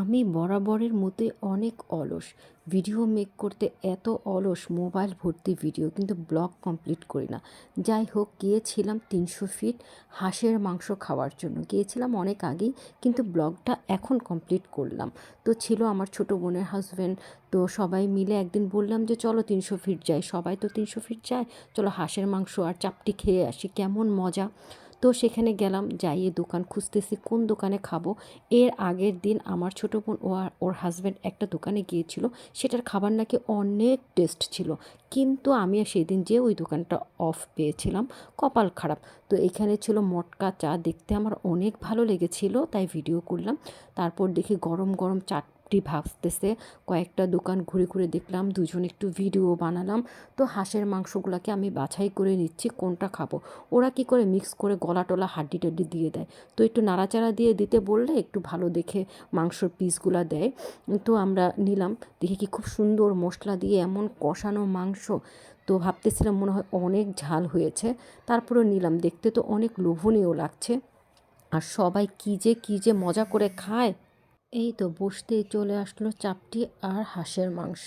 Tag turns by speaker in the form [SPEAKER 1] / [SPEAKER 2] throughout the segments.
[SPEAKER 1] আমি বরাবরের মতোই অনেক অলস। ভিডিও মেক করতে এত অলস, মোবাইল ভর্তি ভিডিও কিন্তু ব্লগ কমপ্লিট করি না। যাই হোক, গিয়েছিলাম তিনশো ফিট হাঁসের মাংস খাওয়ার জন্য। গিয়েছিলাম অনেক আগেই, কিন্তু ব্লগটা এখন কমপ্লিট করলাম। তো ছিল আমার ছোট বোনের হাজব্যান্ড তো সবাই মিলে একদিন বললাম যে, চলো তিনশো ফিট যাই। সবাই তো তিনশো ফিট যায়, চলো হাঁসের মাংস আর চাপটি খেয়ে আসি, কেমন মজা? তো সেখানে গেলাম, যাইয়ে দোকান খুঁজতেছি, কোন দোকানে খাব। এর আগের দিন আমার ছোটো বোন ও আর ওর হাজব্যান্ড একটা দোকানে গিয়েছিল, সেটার খাবার নাকি অনেক টেস্ট ছিল। কিন্তু আমি সেদিন যে ওই দোকানটা অফ পেয়েছিলাম, কপাল খারাপ। তো এখানে ছিল মটকা চা, দেখতে আমার অনেক ভালো লেগেছিল, তাই ভিডিও করলাম। তারপর দেখি গরম গরম চাট চাপটি ভাবতেছে। কয়েকটা দোকান ঘুরে ঘুরে দেখলাম, দুজন একটু ভিডিও বানালাম। তো হাঁসের মাংসগুলোকে আমি বাছাই করে নিচ্ছি, কোনটা খাব? ওরা কি করে মিক্স করে গলা টলা হাড্ডি টাড্ডি দিয়ে দেয়? তো একটু নাড়াচাড়া দিয়ে দিতে বললে একটু ভালো দেখে মাংসর পিসগুলো দেয়। তো আমরা নিলাম। দেখি কি খুব সুন্দর মশলা দিয়ে এমন কষানো মাংস। তো ভাবতেছিলাম মনে হয় অনেক ঝাল হয়েছে। তারপরে নিলাম। দেখতে তো অনেক লোভনীয় লাগছে। আর সবাই কী যে কী যে মজা করে খায়। এই তো বসতেই চলে আসলো চাপটি আর হাঁসের মাংস।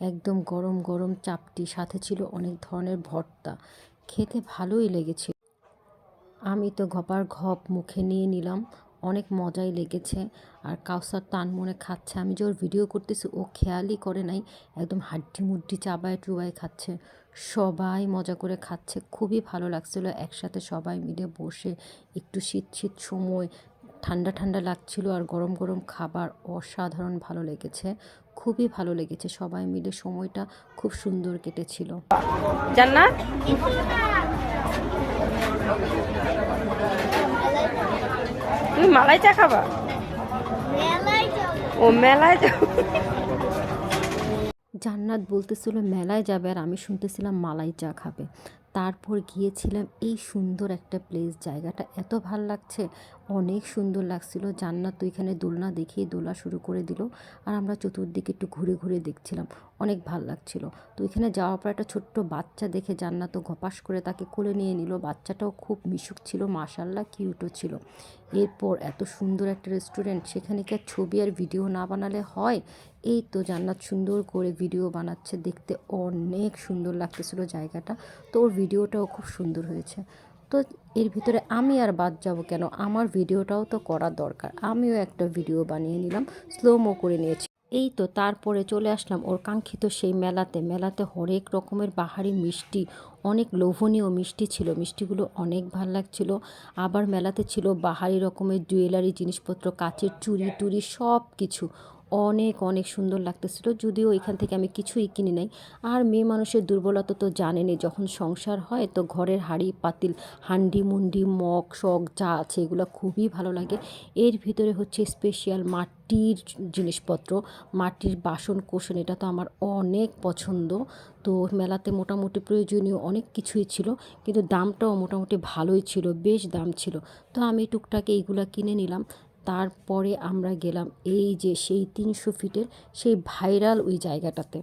[SPEAKER 1] একদম গরম গরম চাপটি, সাথে ছিল অনেক ধরনের ভর্তা। খেতে ভালোই লেগেছিল। আমি তো ঘপার ঘপ মুখে নিয়ে নিলাম, অনেক মজাই লেগেছে। আর কাউসার তান মনে খাচ্ছে, আমি যে ওর ভিডিও করতেছি, ও খেয়ালই করে নাই, একদম হাড্ডি মুড্ডি চাবায় টুবায় খাচ্ছে। সবাই মজা করে খাচ্ছে, খুবই ভালো লাগছিল। একসাথে সবাই মিলে বসে একটু শীত শীত সময় ঠান্ডা ঠান্ডা লাগছিল আর গরম গরম খাবার অসাধারণ ভালো লেগেছে খুবই ভালো লেগেছে। সবাই মিলে সময়টা খুব সুন্দর কেটেছিল।
[SPEAKER 2] জান্নাত? তুমি মালাই চা খাবা? ও মেলায় যাব।
[SPEAKER 1] জান্নাত বলতেছিল মেলায় যাবে আর আমি শুনতেছিলাম মালাই চা খাবে। তারপর গিয়েছিলাম এই সুন্দর একটা প্লেস জায়গাটা এত ভালো লাগছে, অনেক সুন্দর লাগছিল। জান্নাত তো এখানে দোলনা দেখিয়ে দোলা শুরু করে দিল আর আমরা চতুর্দিকে একটু ঘুরে ঘুরে দেখছিলাম, অনেক ভালো লাগছিল। তো এখানে যাওয়ার পর একটা ছোট্ট বাচ্চা দেখে জান্নাত ঘপাস করে তাকে কোলে নিয়ে নিল। বাচ্চাটাও খুব মিশুক ছিল মাশাল্লাহ কিউটও ছিল। এরপর এত সুন্দর একটা রেস্টুরেন্ট সেখানে কি আর ছবি আর ভিডিও না বানালে হয়? এই তো জান্নাত সুন্দর করে ভিডিও বানাচ্ছে, দেখতে অনেক সুন্দর লাগতেছিল জায়গাটা। তো ওর ভিডিওটাও খুব সুন্দর হয়েছে। তো এর ভিতরে আমি আর বাদ যাব কেন? আমার ভিডিওটাও তো করা দরকার। আমিও একটা ভিডিও বানিয়ে নিলাম স্লোমো করে নিয়েছি। এই তো তারপরে চলে আসলাম ওর কাঙ্ক্ষিত সেই মেলাতে। মেলাতে হরেক রকমের বাহারি মিষ্টি, অনেক লোভনীয় মিষ্টি ছিল। মিষ্টিগুলো অনেক ভালো লাগছিল। আবার মেলাতে ছিল বাহারি রকমের জুয়েলারি, জিনিসপত্র, কাচের চুড়ি, টুড়ি সব কিছু অনেক অনেক সুন্দর লাগতেছিল। যদিও এখান থেকে আমি কিছুই কিনি নাই। আর মেয়ে মানুষের দুর্বলতা তো জানেনই, যখন সংসার হয় তো ঘরের হাঁড়ি, পাতিল, হান্ডি, মুন্ডি, মগ শখ যা আছে এগুলো খুবই ভালো লাগে। এর ভিতরে হচ্ছে স্পেশাল মাটির জিনিসপত্র, মাটির বাসন কোষণ এটা তো আমার অনেক পছন্দ। তো মেলাতে মোটামুটি প্রয়োজনীয় অনেক কিছুই ছিল, কিন্তু দামটাও মোটামুটি ভালোই ছিল, বেশ দাম ছিল। তো আমি টুকটাক এইগুলো কিনে নিলাম। তারপরে আমরা গেলাম এই যে সেই তিনশো ফিটের সেই ভাইরাল ওই জায়গাটাতে।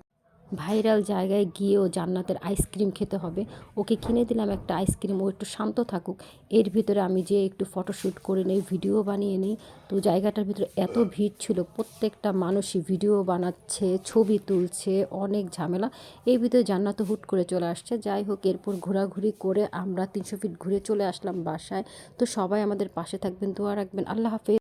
[SPEAKER 1] ভাইরাল জায়গায় গিয়েও জান্নাতের আইসক্রিম খেতে হবে। ওকে কিনে দিলাম একটা আইসক্রিম, ও একটু শান্ত থাকুক। এর ভিতরে আমি যে একটু ফটোশ্যুট করে নেই, ভিডিও বানিয়ে নিই, তো জায়গাটার ভিতরে এত ভিড় ছিল, প্রত্যেকটা মানুষই ভিডিও বানাচ্ছে, ছবি তুলছে, অনেক ঝামেলা। এই ভিতরে জান্নাত হুট করে চলে আসছে। যাই হোক, এরপর ঘোরাঘুরি করে আমরা তিনশো ফিট ঘুরে চলে আসলাম বাসায়। তো সবাই আমাদের পাশে থাকবেন, দোয়া রাখবেন। আল্লাহ হাফেজ।